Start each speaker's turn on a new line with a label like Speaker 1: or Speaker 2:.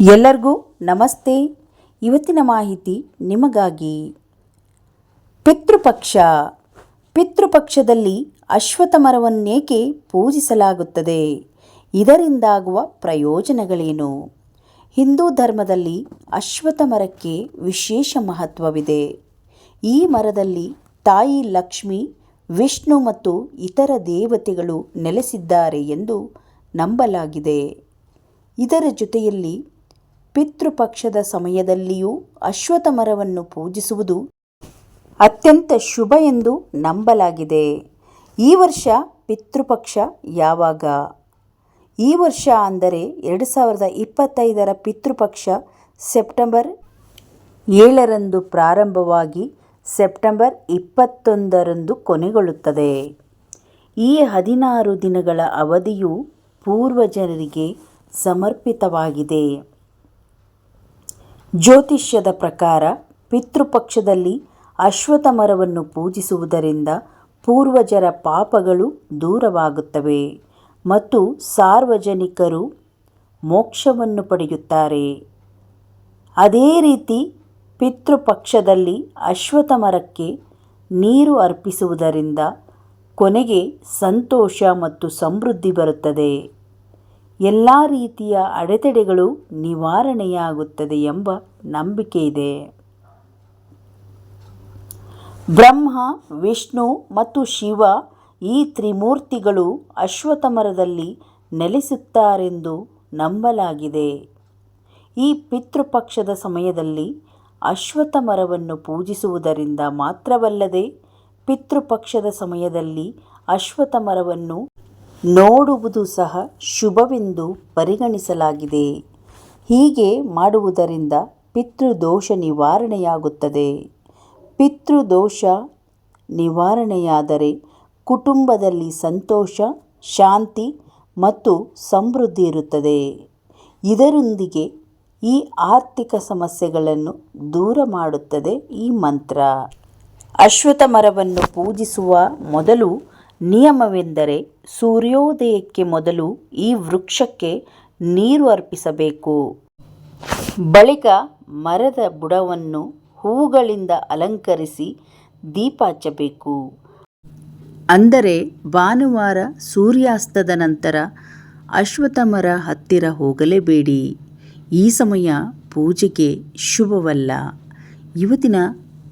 Speaker 1: ಎಲ್ಲರಿಗೂ ನಮಸ್ತೆ. ಇವತ್ತಿನ ಮಾಹಿತಿ ನಿಮಗಾಗಿ. ಪಿತೃಪಕ್ಷ. ಪಿತೃಪಕ್ಷದಲ್ಲಿ ಅಶ್ವಥ ಮರವನ್ನೇಕೆ ಪೂಜಿಸಲಾಗುತ್ತದೆ? ಇದರಿಂದಾಗುವ ಪ್ರಯೋಜನಗಳೇನು? ಹಿಂದೂ ಧರ್ಮದಲ್ಲಿ ಅಶ್ವಥ ಮರಕ್ಕೆ ವಿಶೇಷ ಮಹತ್ವವಿದೆ. ಈ ಮರದಲ್ಲಿ ತಾಯಿ ಲಕ್ಷ್ಮಿ, ವಿಷ್ಣು ಮತ್ತು ಇತರ ದೇವತೆಗಳು ನೆಲೆಸಿದ್ದಾರೆ ಎಂದು ನಂಬಲಾಗಿದೆ. ಇದರ ಜೊತೆಯಲ್ಲಿ ಪಿತೃಪಕ್ಷದ ಸಮಯದಲ್ಲಿಯೂ ಅಶ್ವಥ ಮರವನ್ನು ಪೂಜಿಸುವುದು ಅತ್ಯಂತ ಶುಭ ಎಂದು ನಂಬಲಾಗಿದೆ. ಈ ವರ್ಷ ಪಿತೃಪಕ್ಷ ಯಾವಾಗ? ಈ ವರ್ಷ ಅಂದರೆ ಎರಡು ಸಾವಿರದ ಇಪ್ಪತ್ತೈದರ ಪಿತೃಪಕ್ಷ ಸೆಪ್ಟೆಂಬರ್ ಏಳರಂದು ಪ್ರಾರಂಭವಾಗಿ ಸೆಪ್ಟೆಂಬರ್ ಇಪ್ಪತ್ತೊಂದರಂದು ಕೊನೆಗೊಳ್ಳುತ್ತದೆ. ಈ ಹದಿನಾರು ದಿನಗಳ ಅವಧಿಯು ಪೂರ್ವಜರಿಗೆ ಸಮರ್ಪಿತವಾಗಿದೆ. ಜ್ಯೋತಿಷ್ಯದ ಪ್ರಕಾರ ಪಿತೃಪಕ್ಷದಲ್ಲಿ ಅಶ್ವತ್ಥ ಮರವನ್ನು ಪೂಜಿಸುವುದರಿಂದ ಪೂರ್ವಜರ ಪಾಪಗಳು ದೂರವಾಗುತ್ತವೆ ಮತ್ತು ಸಾರ್ವಜನಿಕರು ಮೋಕ್ಷವನ್ನು ಪಡೆಯುತ್ತಾರೆ. ಅದೇ ರೀತಿ ಪಿತೃಪಕ್ಷದಲ್ಲಿ ಅಶ್ವತ್ಥ ಮರಕ್ಕೆ ನೀರು ಅರ್ಪಿಸುವುದರಿಂದ ಕೊನೆಗೆ ಸಂತೋಷ ಮತ್ತು ಸಮೃದ್ಧಿ ಬರುತ್ತದೆ. ಎಲ್ಲ ರೀತಿಯ ಅಡೆತಡೆಗಳು ನಿವಾರಣೆಯಾಗುತ್ತದೆ ಎಂಬ ನಂಬಿಕೆ ಇದೆ. ಬ್ರಹ್ಮ, ವಿಷ್ಣು ಮತ್ತು ಶಿವ ಈ ತ್ರಿಮೂರ್ತಿಗಳು ಅಶ್ವತ್ಥ ಮರದಲ್ಲಿ ನೆಲೆಸುತ್ತಾರೆಂದು ನಂಬಲಾಗಿದೆ. ಈ ಪಿತೃಪಕ್ಷದ ಸಮಯದಲ್ಲಿ ಅಶ್ವತ್ಥ ಮರವನ್ನು ಪೂಜಿಸುವುದರಿಂದ ಮಾತ್ರವಲ್ಲದೆ ಪಿತೃಪಕ್ಷದ ಸಮಯದಲ್ಲಿ ಅಶ್ವತ್ಥ ಮರವನ್ನು ನೋಡುವುದು ಸಹ ಶುಭವೆಂದು ಪರಿಗಣಿಸಲಾಗಿದೆ. ಹೀಗೆ ಮಾಡುವುದರಿಂದ ಪಿತೃದೋಷ ನಿವಾರಣೆಯಾಗುತ್ತದೆ. ಪಿತೃದೋಷ ನಿವಾರಣೆಯಾದರೆ ಕುಟುಂಬದಲ್ಲಿ ಸಂತೋಷ, ಶಾಂತಿ ಮತ್ತು ಸಮೃದ್ಧಿ ಇರುತ್ತದೆ. ಇದರೊಂದಿಗೆ ಈ ಆರ್ಥಿಕ ಸಮಸ್ಯೆಗಳನ್ನು ದೂರ ಮಾಡುತ್ತದೆ ಈ ಮಂತ್ರ. ಅಶ್ವತ್ಥ ಮರವನ್ನು ಪೂಜಿಸುವ ಮೊದಲು ನಿಯಮವೆಂದರೆ ಸೂರ್ಯೋದಯಕ್ಕೆ ಮೊದಲು ಈ ವೃಕ್ಷಕ್ಕೆ ನೀರು ಅರ್ಪಿಸಬೇಕು. ಬಳಿಕ ಮರದ ಬುಡವನ್ನು ಹೂಗಳಿಂದ ಅಲಂಕರಿಸಿ ದೀಪ ಹಚ್ಚಬೇಕು ಅಂದರೆ ಭಾನುವಾರ ಸೂರ್ಯಾಸ್ತದ ನಂತರ ಅಶ್ವತಮರ ಮರ ಹತ್ತಿರ ಹೋಗಲೇಬೇಡಿ. ಈ ಸಮಯ ಪೂಜೆಗೆ ಶುಭವಲ್ಲ. ಇವತ್ತಿನ